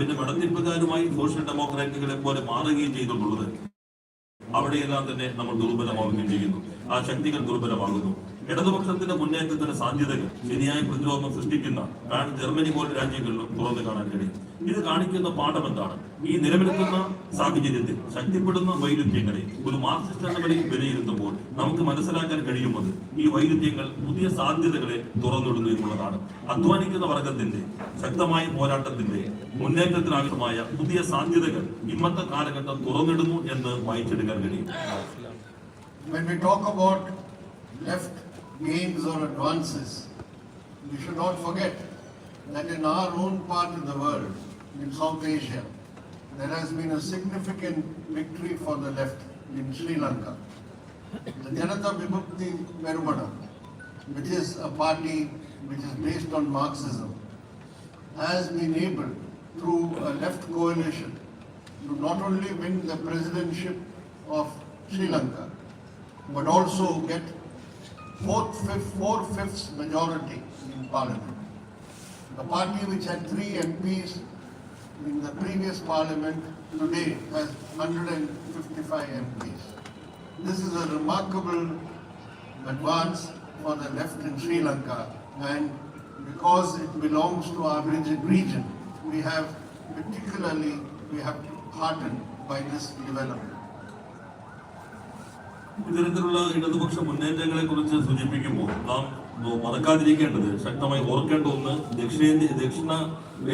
പിന്നെ മടങ്ങിപ്പുകാരുമായി സോഷ്യൽ ഡെമോക്രാറ്റുകളെ പോലെ മാറുകയും ചെയ്തിട്ടുള്ളത് അവിടെയെല്ലാം തന്നെ നമ്മൾ ദുർബലമാവുകയും ചെയ്യുന്നു. ആ ശക്തികൾ ദുർബലമാകുന്നു. ഇടതുപക്ഷത്തിന്റെ മുന്നേറ്റത്തിന് സാധ്യതകൾ ശരിയായ പ്രതിരോധം സൃഷ്ടിക്കുന്ന കാരണം ജർമ്മനി പോലെ രാജ്യങ്ങളിലും തുറന്നു കാണാൻ കഴിയും. ഇത് കാണിക്കുന്ന പാഠം എന്താണ്? ഈ നിലനിൽക്കുന്ന സാഹചര്യത്തിൽ ശക്തിപ്പെടുന്ന വൈരുദ്ധ്യങ്ങളെ ഒരു മാർക്സിസ്റ്റ് വിലയിരുത്തുമ്പോൾ നമുക്ക് മനസ്സിലാക്കാൻ കഴിയുന്നത് ഈ വൈരുദ്ധ്യങ്ങൾ പുതിയ സാധ്യതകളെ തുറന്നിടുന്നു എന്നുള്ളതാണ്. അധ്വാനിക്കുന്ന വർഗത്തിന്റെ ശക്തമായ പോരാട്ടത്തിന്റെ മുന്നേറ്റത്തിനാവശ്യമായ പുതിയ സാധ്യതകൾ ഇന്നത്തെ കാലഘട്ടം തുറന്നിടുന്നു എന്ന് വായിച്ചെടുക്കാൻ കഴിയും. When we talk about left gains or advances, we should not forget that in our own part of the world, in South Asia, there has been a significant victory for the left in Sri Lanka. The Janata Vimukti Verumana, which is a party which is based on Marxism, has been able, through a left coalition, to not only win the presidentship of Sri Lanka, but also get fourth, fifth, four-fifths majority in parliament. The party which had three MPs in the previous parliament today has 155 MPs. This is a remarkable advance for the left in Sri Lanka and because it belongs to our regi- region, we have particularly, we have heartened by this development. ഇത്തരത്തിലുള്ള ഇടതുപക്ഷ മുന്നേറ്റങ്ങളെ കുറിച്ച് സൂചിപ്പിക്കുമ്പോൾ നാം മറക്കാതിരിക്കേണ്ടത് ശക്തമായി ഓർക്കേണ്ട ഒന്ന് ദക്ഷിണേന്ത്യ ദക്ഷിണ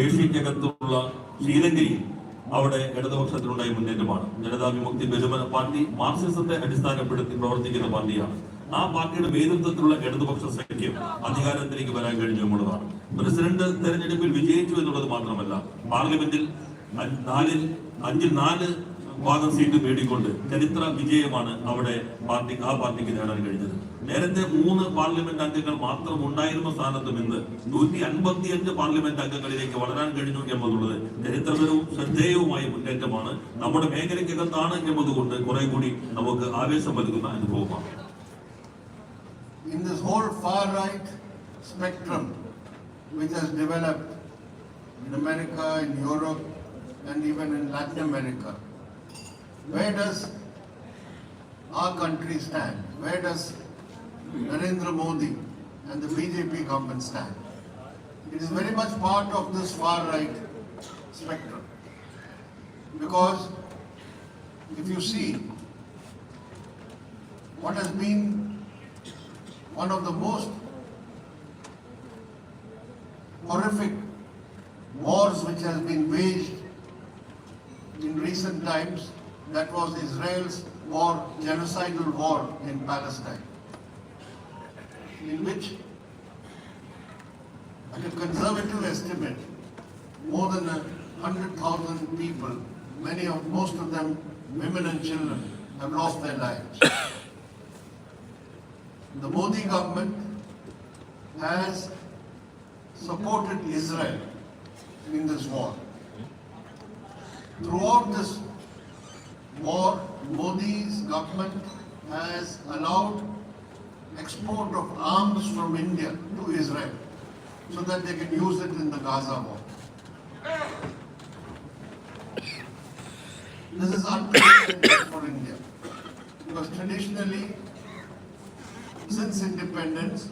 ഏഷ്യക്കകത്തുള്ള ശ്രീലങ്കയിൽ അവിടെ ഇടതുപക്ഷത്തിലുണ്ടായ മുന്നേറ്റമാണ്. ജനതാ വിമുക്തി ബഹുമന പാർട്ടി മാർക്സിസത്തെ അടിസ്ഥാനപ്പെടുത്തി പ്രവർത്തിക്കുന്ന പാർട്ടിയാണ്. ആ പാർട്ടിയുടെ നേതൃത്വത്തിലുള്ള ഇടതുപക്ഷ സഖ്യം അധികാരത്തിലേക്ക് വരാൻ കഴിഞ്ഞു എന്നുള്ളതാണ്. പ്രസിഡന്റ് തെരഞ്ഞെടുപ്പിൽ വിജയിച്ചു എന്നുള്ളത് മാത്രമല്ല പാർലമെന്റിൽ നാലിൽ അഞ്ചിൽ നാല് ഭാഗം സീറ്റ് നേടിക്കൊണ്ട് ചരിത്ര വിജയമാണ് അവിടെ പാർട്ടി ആ പാർട്ടിക്ക് നേടാൻ കഴിഞ്ഞത് നേരത്തെ മൂന്ന് പാർലമെന്റ് അംഗങ്ങൾ മാത്രം ഉണ്ടായിരുന്ന സ്ഥാനത്ത് നിന്ന് നൂറ്റി അൻപത്തിയഞ്ച് പാർലമെന്റ് അംഗങ്ങളിലേക്ക് വളരാൻ കഴിഞ്ഞു എന്നുള്ളത് ചരിത്രപരവും ശ്രദ്ധേയവുമായ മുന്നേറ്റമാണ് നമ്മുടെ മേഖലയ്ക്കകത്താണ് എന്നതുകൊണ്ട് കുറെ കൂടി നമുക്ക് ആവേശം നൽകുന്ന അനുഭവമാണ് in this whole far right spectrum which has developed in America, in Europe, and even in Latin America, where does our country stand? Where does Narendra Modi and the BJP government stand? It is very much part of this far right spectrum. Because if you see what has been one of the most horrific wars which has been waged in recent times. That was Israel's war, genocidal war in Palestine, in which, at a conservative estimate, more than a hundred thousand people, many of, most of them women and children, have lost their lives. The Modi government has supported Israel in this war. Throughout this war, Modi's government has allowed export of arms from India to Israel so that they can use it in the Gaza war. This is unprecedented for India because traditionally since independence,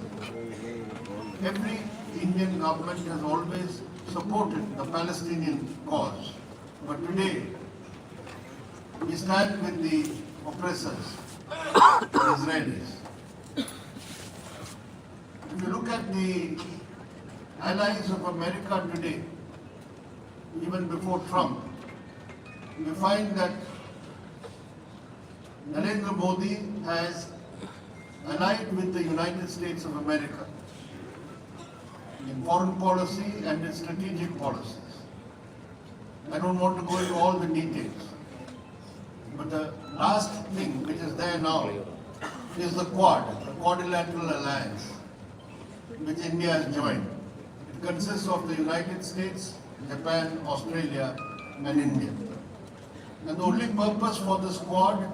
every Indian government has always supported the Palestinian cause. But today, we stand with the oppressors, the Israelis. If you look at the allies of America today, even before Trump, you find that Narendra Modi has allied with the United States of America in foreign policy and in strategic policies. I don't want to go into all the details. The last thing which is there now is the Quad, the Quadrilateral Alliance, which India has joined. It consists of the United States, Japan, Australia, and India. And the only purpose for this Quad